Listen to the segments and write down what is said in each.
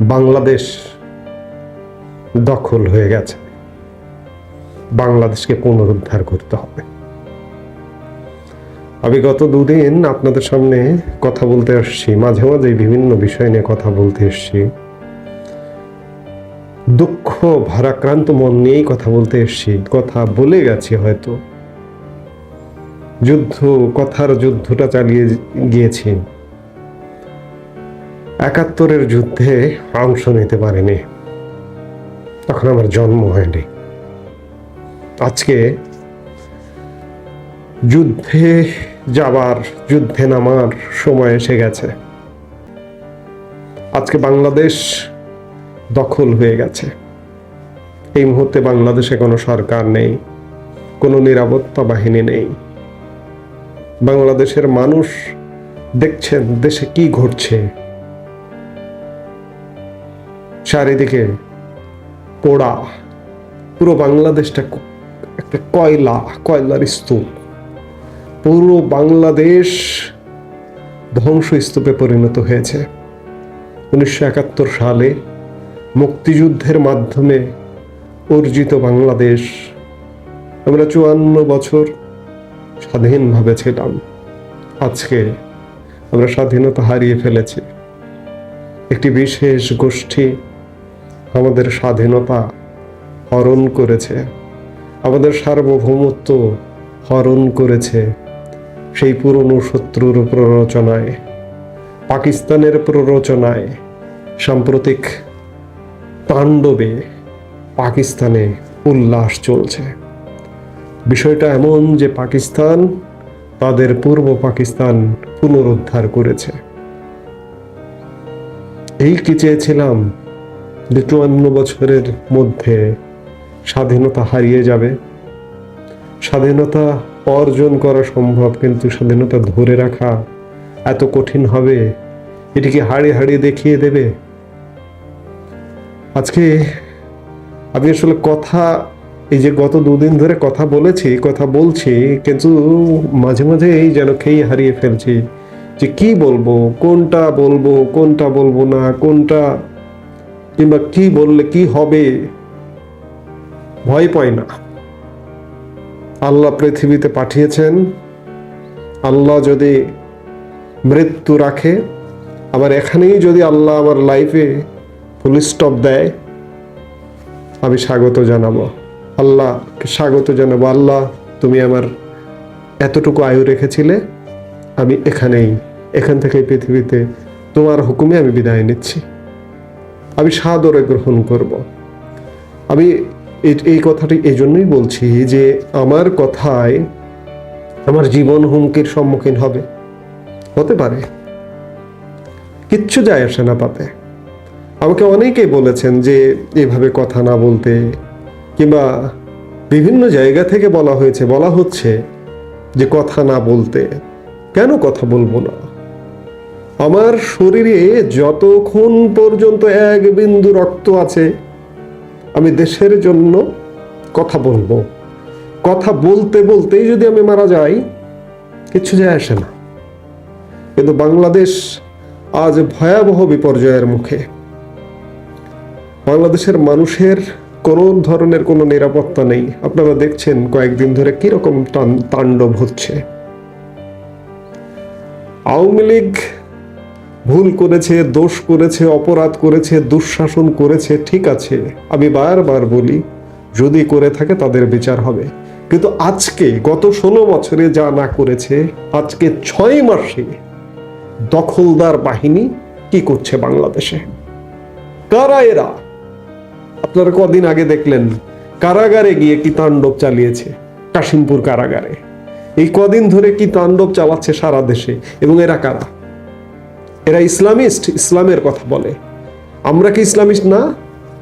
বাংলাদেশ দখল হয়ে গেছে। বাংলাদেশকে পুনরুদ্ধার করতে হবে। আমি গত দুদিন আপনাদের সামনে কথা বলতে আসছি, মাঝে মাঝে বিভিন্ন বিষয় নিয়ে কথা বলতে এসছি। দুঃখ, ভারাক্রান্ত মন নিয়েই কথা বলতে এসছি। কথা বলে গেছি হয়তো। যুদ্ধ, কথার যুদ্ধটা চালিয়ে গিয়েছি। একাত্তরের যুদ্ধে অংশ নিতে পারেনি। তখন আমার জন্ম হয়নি। আজকে যুদ্ধে যাবার, যুদ্ধে নামার সময় এসে গেছে। আজকে বাংলাদেশ দখল হয়ে গেছে। এই মুহূর্তে বাংলাদেশে কোনো সরকার নেই, কোনো নিরাপত্তা বাহিনী নেই। বাংলাদেশের মানুষ দেখছেন দেশে কি ঘটছে। চারিদিকে পোড়া, পুরো বাংলাদেশটা একটা কয়লা, কয়লার স্তূপ। পুরো বাংলাদেশ ধ্বংসস্তূপে পরিণত হয়েছে। উনিশশো একাত্তর সালে মুক্তিযুদ্ধের মাধ্যমে অর্জিত বাংলাদেশ আমরা চুয়ান্ন বছর স্বাধীনভাবে ছিলাম। আজকে আমরা স্বাধীনতা হারিয়ে ফেলেছি। একটি বিশেষ গোষ্ঠী আমাদের স্বাধীনতা হরণ করেছে। আমাদের সার্বভৌমত্ব হরণ করেছে সেই পুরনো শত্রুর প্ররোচনায়, পাকিস্তানের প্ররোচনায়। সাম্প্রতিক তাণ্ডবে পাকিস্তানে উল্লাস চলছে। বিষয়টা এমন যে পাকিস্তান, তাদের পূর্ব পাকিস্তান পুনরুদ্ধার করেছে। এই কি চেয়েছিলাম? যে চুয়ান্ন বছরের মধ্যে স্বাধীনতা হারিয়ে যাবে। স্বাধীনতা অর্জন করা সম্ভব, কিন্তু স্বাধীনতা ধরে রাখা এত কঠিন হবে এটিকে হাড়ে হাড়িয়ে দেখিয়ে দেবে? আজকে আমি আসলে কথা, এই যে গত দুদিন ধরে কথা বলেছি, কথা বলছি, কিন্তু মাঝে মাঝে এই যেন খেয়ে হারিয়ে ফেলছি যে কি বলব, কোনটা বলব কোনটা বলব না, কোনটা কিংবা কি বললে কি হবে? ভয় পাই না। আল্লাহ পৃথিবীতে পাঠিয়েছেন। আল্লাহ যদি মৃত্যু রাখে, আবার এখানেই যদি আল্লাহ আমার লাইফে ফুল স্টপ দেয়, আমি স্বাগত জানাব। আল্লাহকে স্বাগত জানাব। আল্লাহ, তুমি আমার এতটুকু আয়ু রেখেছিলে, আমি এখানেই, এখান থেকে পৃথিবীতে তোমার হুকুমে আমি বিদায় নিচ্ছি। আমি সাদরে গ্রহণ করব। আমি এই- কথাটি এই জন্যই বলছি যে আমার কথায় আমার জীবন হুমকির সম্মুখীন হবে। হতে পারে। কিচ্ছু যায় আসে না তাতে আমাকে অনেকেই বলেছেন যে এভাবে কথা না বলতে কিংবা বিভিন্ন জায়গা থেকে বলা হয়েছে, বলা হচ্ছে যে কথা না বলতে। কেন কথা বলব না? আমার শরীরে যতক্ষণ পর্যন্ত এক বিন্দু রক্ত আছে, আমি দেশের জন্য কথা বলব। কথা বলতে বলতেই যদি আমি মারা যাই, কিচ্ছু যায় আসে না। কিন্তু বাংলাদেশ আজ ভয়াবহ বিপর্যয়ের মুখে। বাংলাদেশের মানুষের কোনো ধরনের কোনো নিরাপত্তা নেই। আপনারা দেখছেন কয়েকদিন ধরে কীরকম তাণ্ডব হচ্ছে। আওয়ামী লীগ ভুল করেছে, দোষ করেছে, অপরাধ করেছে, দুঃশাসন করেছে, ঠিক আছে। আমি বারবার বলি, যদি করে থাকে তাদের বিচার হবে। কিন্তু আজকে, গত ষোলো বছরে যা না করেছে, আজকে ছয় মাসে দখলদার বাহিনী কি করছে বাংলাদেশে? কারা এরা? আপনারা কদিন আগে দেখলেন, কারাগারে গিয়ে কি তাণ্ডব চালিয়েছে, কাশিমপুর কারাগারে। এই কদিন ধরে কি তাণ্ডব চালাচ্ছে সারা দেশে, এবং এরা কারা? এরা ইসলামিস্ট, ইসলামের কথা বলে। আমরা কি ইসলামিস্ট? না।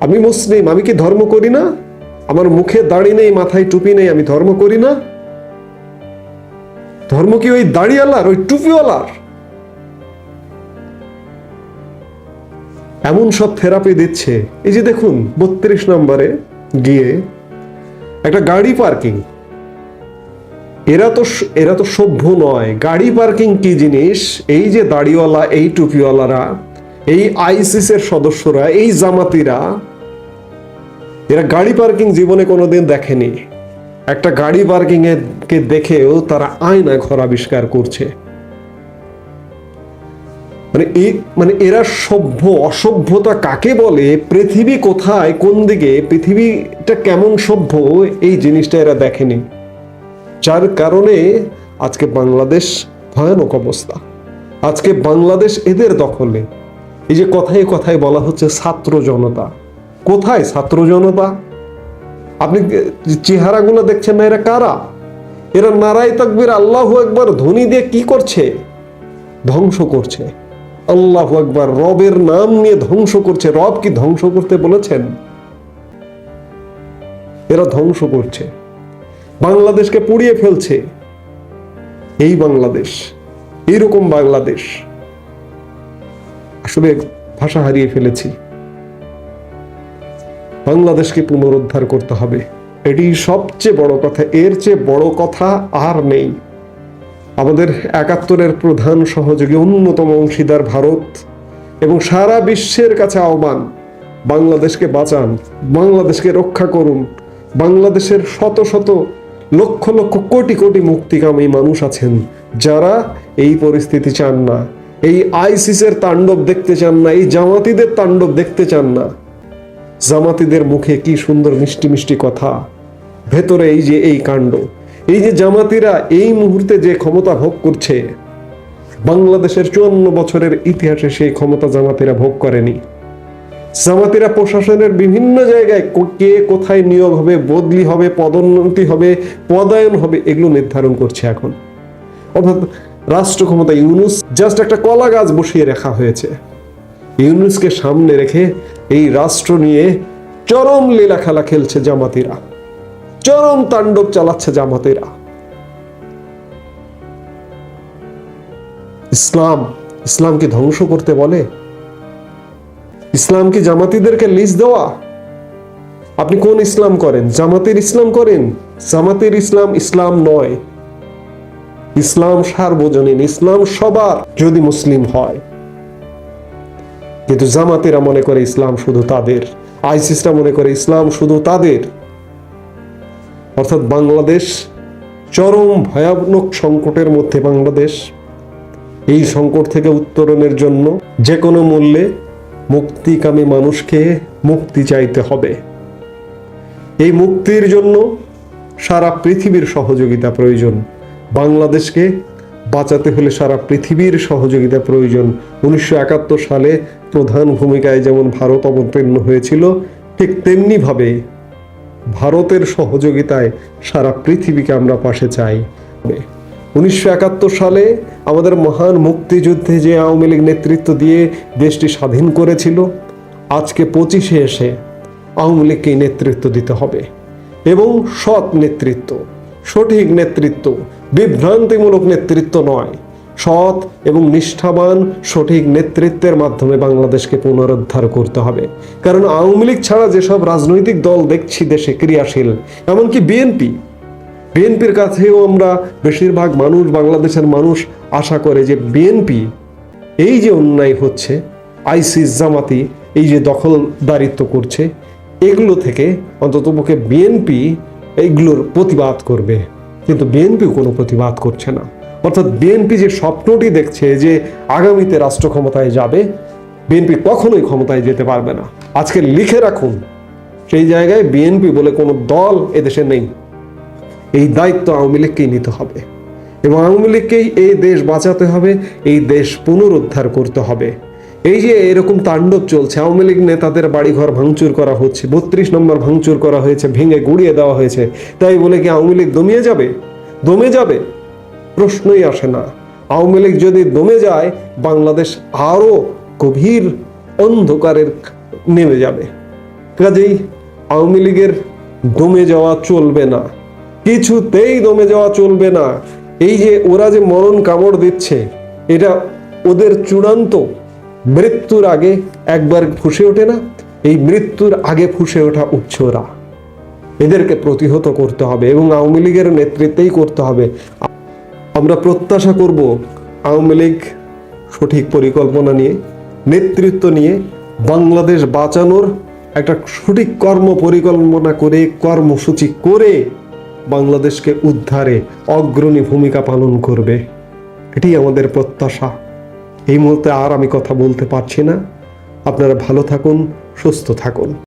আমি মুসলিম, আমি কি ধর্ম করি না? আমার মুখে দাড়ি নেই, মাথায় টুপি নেই, আমি ধর্ম করি না। ধর্ম কি ওই দাড়িওয়ালার, ওই টুপিওয়ালার? এমন সব থেরাপি দিচ্ছে। এই যে দেখুন, বত্রিশ নম্বরে গিয়ে একটা গাড়ি পার্কিং। এরা তো এরা তো সভ্য নয়। গাড়ি পার্কিং কি জিনিস? এই যে দাড়িওয়ালা, এই টুপিওয়ালারা, এই আইসিসের সদস্যরা, এই জামাতিরা, এরা গাড়ি পার্কিং জীবনে কোনোদিন দেখেনি। একটা গাড়ি পার্কিং কে দেখেও তারা আয়না ঘর আবিষ্কার করছে। মানে এই মানে এরা সভ্য, অসভ্যতা কাকে বলে? পৃথিবী কোথায়, কোন দিকে, পৃথিবীটা কেমন সভ্য? এই জিনিসটা এরা দেখেনি। যার কারণে আজকে বাংলাদেশ ভয়ানক অবস্থা। আজকে বাংলাদেশ এদের দখলে। এই যে কথায় কথায় বলা হচ্ছে ছাত্র জনতা। কোথায় ছাত্র জনতা? আপনি চেহারাগুলো দেখছেন না এরা কারা? এরা নারাই তকবির, আল্লাহ একবার ধ্বনি দিয়ে কি করছে? ধ্বংস করছে। আল্লাহ একবার রবের নাম নিয়ে ধ্বংস করছে। রব কি ধ্বংস করতে বলেছেন? এরা ধ্বংস করছে। বাংলাদেশকে পুড়িয়ে ফেলছে। এই বাংলাদেশ এইরকম বাংলাদেশ। আসলে ভাষা হারিয়ে ফেলেছি। বাংলাদেশকে পুনরুদ্ধার করতে হবে। এটি সবচেয়ে বড় কথা, এর চেয়ে বড় কথা আর নেই। আমাদের একাত্তরের প্রধান সহযোগী, অন্যতম অংশীদার ভারত এবং সারা বিশ্বের কাছে আহ্বান, বাংলাদেশকে বাঁচান, বাংলাদেশকে রক্ষা করুন, বাংলাদেশের শত শত লক্ষ লক্ষ কোটি কোটি মুক্তিকামী মানুষ আছেন। যারা এই পরিস্থিতি চান না, এই আইসিসের তাণ্ডব দেখতে চান না, এই জামাতিদের তাণ্ডব দেখতে চান না। জামাতিদের মুখে কি সুন্দর মিষ্টি মিষ্টি কথা। ভেতরে এই যে এই কাণ্ড, এই যে জামাতিরা এই মুহূর্তে যে ক্ষমতা ভোগ করছে, বাংলাদেশের চুয়ান্ন বছরের ইতিহাসে সেই ক্ষমতা জামাতিরা ভোগ করেনি। জামাতিরা প্রশাসনের বিভিন্ন জায়গায় কে কোথায় নিয়োগ হবে, বদলি হবে, পদোন্নতি হবে, পদায়ন হবে, এগুলো নির্ধারণ করছে এখন। অর্থাৎ রাষ্ট্র ক্ষমতা ইউনুস জাস্ট একটা কলা গাছ বসিয়ে রাখা হয়েছে। ইউনুসকে সামনে রেখে এই রাষ্ট্র নিয়ে চরম লীলা খেলা খেলছে জামাতিরা। চরম তাণ্ডব চালাচ্ছে জামাতিরা। ইসলাম, ইসলামকে ধ্বংস করতে বলে? ইসলাম কি জামাতিদেরকে লিস্ট দেওয়া? আপনি কোন ইসলাম করেন? জামাতের ইসলাম করেন? জামাতের ইসলাম ইসলাম নয়। ইসলাম সার্বজনীন, ইসলাম সবার যদি মুসলিম হয়। কিন্তু জামাতেরা মনে করে ইসলাম শুধু তাদের। আইসিসরা মনে করে ইসলাম শুধু তাদের। অর্থাৎ বাংলাদেশ চরম ভয়ানক সংকটের মধ্যে বাংলাদেশ। এই সংকট থেকে উত্তরণের জন্য যে কোনো মূল্যে মুক্তিকামী মানুষকে মুক্তি চাইতে হবে। এই মুক্তির জন্য সারা পৃথিবীর সহযোগিতা প্রয়োজন। বাংলাদেশকে বাঁচাতে হলে সারা পৃথিবীর সহযোগিতা প্রয়োজন। উনিশশো একাত্তর সালে প্রধান ভূমিকায় যেমন ভারত অবতীর্ণ হয়েছিল, ঠিক তেমনিভাবে ভারতের সহযোগিতায় সারা পৃথিবীকে আমরা পাশে চাই। উনিশশো একাত্তর সালে আমাদের মহান মুক্তিযুদ্ধে যে আওয়ামী লীগ নেতৃত্ব দিয়ে দেশটি স্বাধীন করেছিল, আজকে পঁচিশে এসে আওয়ামী লীগকেই নেতৃত্ব দিতে হবে। এবং সৎ নেতৃত্ব, সঠিক নেতৃত্ব, বিভ্রান্তিমূলক নেতৃত্ব নয়, সৎ এবং নিষ্ঠাবান সঠিক নেতৃত্বের মাধ্যমে বাংলাদেশকে পুনরুদ্ধার করতে হবে। কারণ আওয়ামী লীগ ছাড়া যেসব রাজনৈতিক দল দেখছি দেশে ক্রিয়াশীল, এমনকি বিএনপি বিএনপির কাছেও আমরা বেশিরভাগ মানুষ, বাংলাদেশের মানুষ আশা করে যে বিএনপি এই যে অন্যায় হচ্ছে, আইসিস জামাতি এই যে দখলদারিত্ব করছে, এগুলো থেকে অন্ততপক্ষে বিএনপি এইগুলোর প্রতিবাদ করবে। কিন্তু বিএনপি কোনো প্রতিবাদ করছে না। অর্থাৎ বিএনপি যে স্বপ্নটি দেখছে যে আগামীতে রাষ্ট্র ক্ষমতায় যাবে, বিএনপি কখনোই ক্ষমতায় যেতে পারবে না। আজকে লিখে রাখুন, সেই জায়গায় বিএনপি বলে কোনো দল এদেশে নেই। এই দায়িত্ব আওয়ামী লীগকেই নিতে হবে। এবং আওয়ামী লীগকেই এই দেশ বাঁচাতে হবে, এই দেশ পুনরুদ্ধার করতে হবে। এই যে এরকম তাণ্ডব চলছে, আওয়ামী লীগ নেতাদের বাড়িঘর ভাঙচুর করা হচ্ছে, বত্রিশ নম্বর ভাঙচুর করা হয়েছে, ভেঙে গুড়িয়ে দেওয়া হয়েছে, তাই বলে কি আওয়ামী লীগ দমিয়ে যাবে? দমে যাবে? প্রশ্নই আসে না। আওয়ামী লীগ যদি দমে যায়, বাংলাদেশ আরও গভীর অন্ধকারের নেমে যাবে। কাজেই আওয়ামী লীগের দমে যাওয়া চলবে না। কিছুতেই দমে যাওয়া চলবে না। এই যে ওরা যে মরণ কামড় দিচ্ছে, এটা ওদের চূড়ান্ত মৃত্যুর আগে একবার ফুসে ওঠে না? এই মৃত্যুর আগে ফুসে ওঠা ওরা এদেরকে প্রতিহত করতে হবে এবং আওয়ামী লীগের নেতৃত্বেই করতে হবে। আমরা প্রত্যাশা করব আওয়ামী লীগ সঠিক পরিকল্পনা নিয়ে, নেতৃত্ব নিয়ে বাংলাদেশ বাঁচানোর একটা সঠিক কর্ম পরিকল্পনা করে, কর্মসূচি করে বাংলাদেশকে উদ্ধারে অগ্রণী ভূমিকা পালন করবে। এটি আমাদের প্রত্যাশা। এই মুহূর্তে আর আমি কথা বলতে পারছি না। আপনারা ভালো থাকুন, সুস্থ থাকুন।